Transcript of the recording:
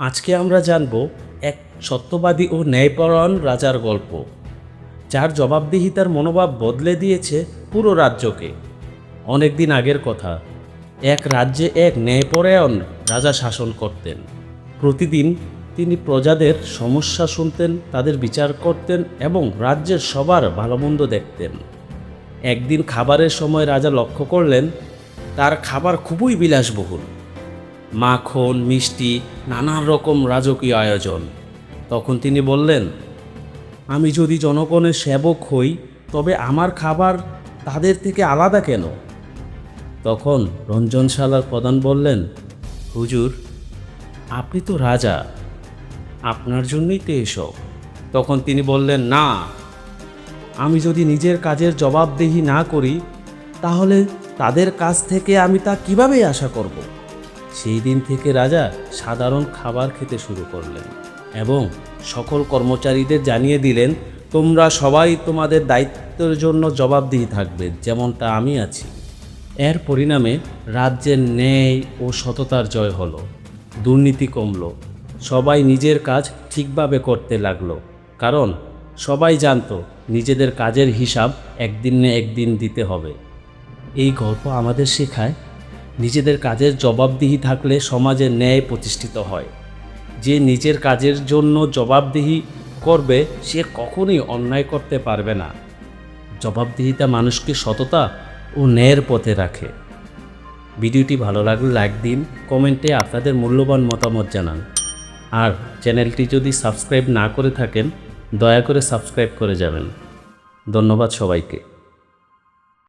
আজকে আমরা জানব এক সত্যবাদী ও ন্যায়পরায়ণ রাজার গল্প, যার জবাবদিহিতার মনোভাব বদলে দিয়েছে পুরো রাজ্যকে। অনেক দিন আগের কথা, এক রাজ্যে এক ন্যায়পরায়ণ রাজা শাসন করতেন। প্রতিদিন তিনি প্রজাদের সমস্যা শুনতেন, তাদের বিচার করতেন এবং রাজ্যের সবার ভালোমন্দ দেখতেন। একদিন খাবারের সময় রাজা লক্ষ্য করলেন, তার খাবার খুবই বিলাসবহুল। মাখন, মিষ্টি, নানান রকম রাজকীয় আয়োজন। তখন তিনি বললেন, আমি যদি জনগণের সেবক হই, তবে আমার খাবার তাদের থেকে আলাদা কেন? তখন রঞ্জনশালার প্রধান বললেন, হুজুর, আপনি তো রাজা, আপনার জন্যই তো এসব। তখন তিনি বললেন, না, আমি যদি নিজের কাজের জবাবদেহি না করি, তাহলে তাদের কাছ থেকে আমি তা কীভাবে আশা করব? সেই দিন থেকে রাজা সাধারণ খাবার খেতে শুরু করলেন এবং সকল কর্মচারীদের জানিয়ে দিলেন, তোমরা সবাই তোমাদের দায়িত্বের জন্য জবাবদিহি থাকবে, যেমনটা আমি আছি। এর পরিণামে রাজ্যের ন্যায় ও সততার জয় হলো, দুর্নীতি কমলো, সবাই নিজের কাজ ঠিকভাবে করতে লাগল, কারণ সবাই জানতো নিজেদের কাজের হিসাব একদিন না একদিন দিতে হবে। এই গল্প আমাদের শেখায় নিজেদের কাজের জবাবদিহি থাকলে সমাজে ন্যায় প্রতিষ্ঠিত হয়। যে নিজের কাজের জন্য জবাবদিহি করবে, সে কখনোই অন্যায় করতে পারবে না। জবাবদিহিতা মানুষকে সততা ও ন্যায়ের পথে রাখে। ভিডিওটি ভালো লাগলে লাইক দিন, কমেন্টে আপনাদের মূল্যবান মতামত জানান। আর চ্যানেলটি যদি সাবস্ক্রাইব না করে থাকেন, দয়া করে সাবস্ক্রাইব করে যাবেন। ধন্যবাদ সবাইকে।